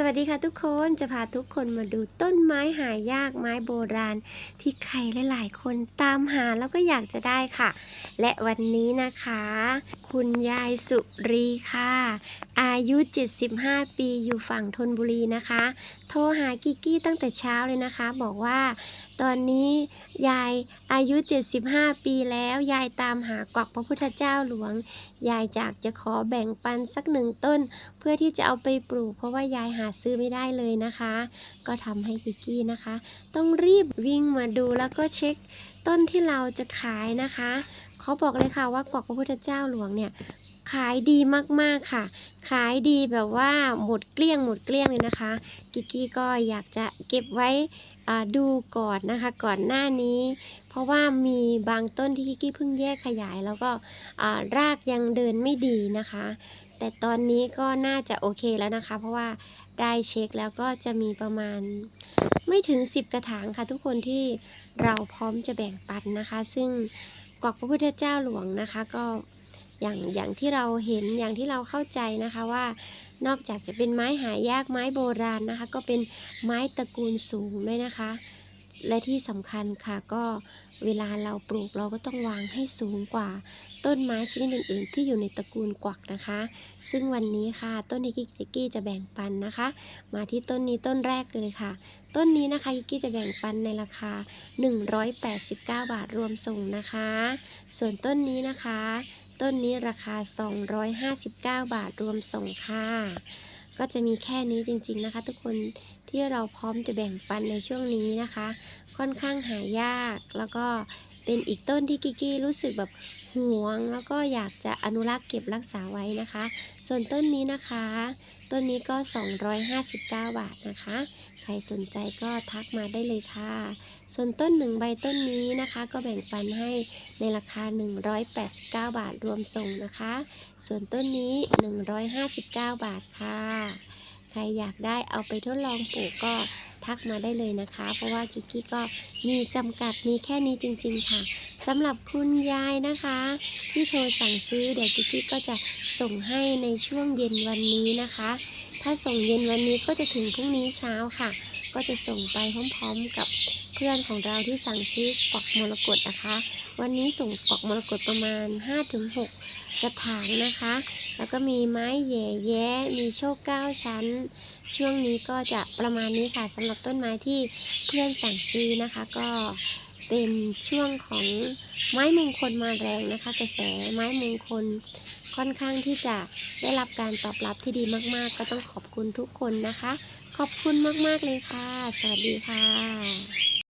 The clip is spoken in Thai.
สวัสดีค่ะทุกคนจะพาทุกคนมาดูต้นไม้หายากไม้โบราณ ที่ใครหลายๆคนตามหาแล้วก็อยากจะได้ค่ะ และวันนี้นะคะ คุณยายสุรีค่ะ อายุ 75 ปีอยู่ฝั่งธนบุรีนะคะ โทรหากิกกี้ตั้งแต่เช้าเลยนะคะ บอกว่าตอนนี้ยายอายุ 75 ปีแล้ว ยายตามหากวักพระพุทธเจ้าหลวง ยายจากจะขอแบ่งปันสักหนึ่งต้น เพื่อที่จะเอาไปปลูก เพราะว่ายายหาซื้อไม่ได้เลยนะคะ ก็ทำให้กิกกี้นะคะ ต้องรีบวิ่งมาดูแล้วก็เช็คต้นที่เราจะขายนะคะ เขาบอกเลยค่ะว่ากวักพระพุทธเจ้าหลวงเนี่ยขายดีมากๆค่ะ ขายดีแบบว่าหมดเกลี้ยงหมดเกลี้ยงเลยนะคะ กิกกี้ก็อยากจะเก็บไว้อ่าดูก่อนนะคะ ก่อนหน้านี้ เพราะว่ามีบางต้นที่กิกกี้เพิ่งแยกขยาย แล้วก็อ่ารากยังเดินไม่ดีนะคะ แต่ตอนนี้ก็น่าจะโอเคแล้วนะคะ เพราะว่าได้เช็คแล้วก็จะมีประมาณไม่ถึง 10 กระถางค่ะ ทุกคนที่เราพร้อมจะแบ่งปันนะคะ ซึ่ง กวักพระพุทธเจ้าหลวงนะคะ ก็อย่างอย่างที่เราเห็นอย่างที่เราเข้าใจนะคะว่านอกจากจะเป็นไม้หายากไม้โบราณนะคะ ก็เป็นไม้ตระกูลสูงด้วยนะคะ และที่สำคัญค่ะก็เวลาเราปลูกเราก็ต้องวางให้สูงกว่า ต้นไม้ชนิดอื่น ๆ ที่อยู่ในตระกูลกวักนะคะ ซึ่งวันนี้ค่ะต้นที่กิกกี้จะแบ่งปันนะคะ มาที่ต้นนี้ต้นแรกเลยค่ะ ต้นนี้นะคะกิกกี้จะแบ่งปันในราคา 189 บาทรวมส่งนะคะ ส่วนต้นนี้นะคะ ต้นนี้ราคา 259 บาทรวมส่งค่ะก็จะมีแค่นี้จริง ๆ นะคะ ทุกคน ที่เราพร้อมจะแบ่งปันในช่วงนี้นะคะ ค่อนข้างหายากแล้วก็เป็นอีกต้นที่กิกกี้รู้สึกแบบหวง แล้วก็อยากจะอนุรักษ์เก็บรักษาไว้นะคะ ส่วนต้นนี้นะคะ ต้นนี้ก็ 259 บาทนะคะ ใครสนใจก็ทักมาได้เลยค่ะ ส่วนต้นหนึ่งใบต้นนี้นะคะ ก็แบ่งปันให้ในราคา 189 บาทรวมส่งนะคะ ส่วนต้นนี้ 159 บาทค่ะ ใครอยากได้เอาไปทดลองปลูกก็ทักมาได้เลยนะคะ เพราะว่ากิกกี้ก็มีจำกัดมีแค่นี้จริง ๆ ค่ะสำหรับคุณยายนะคะ ที่โทรสั่งซื้อเดี๋ยวกิกกี้ก็จะส่งให้ในช่วงเย็นวันนี้นะคะ ถ้าส่งเย็นวันนี้ก็จะถึงพรุ่งนี้เช้าค่ะ ก็จะส่งไปพร้อม ๆ กับ พื่อนของเราที่สั่งซื้อปอกมรกตนะคะ วันนี้ส่งปอกมรกตประมาณ 5-6 กระถางนะคะ แล้วก็มีไม้แย่แย้มีโชคเก้าชั้น ช่วงนี้ก็จะประมาณนี้ค่ะสำหรับต้นไม้ที่เพื่อนสั่งซื้อนะคะ ก็เป็นช่วงของไม้มงคลมาแรงนะคะ กระแสไม้มงคลค่อนข้างที่จะได้รับการตอบรับที่ดีมาก ๆ ก็ต้องขอบคุณทุกคนนะคะ ขอบคุณมาก ๆ เลยค่ะ สวัสดีค่ะ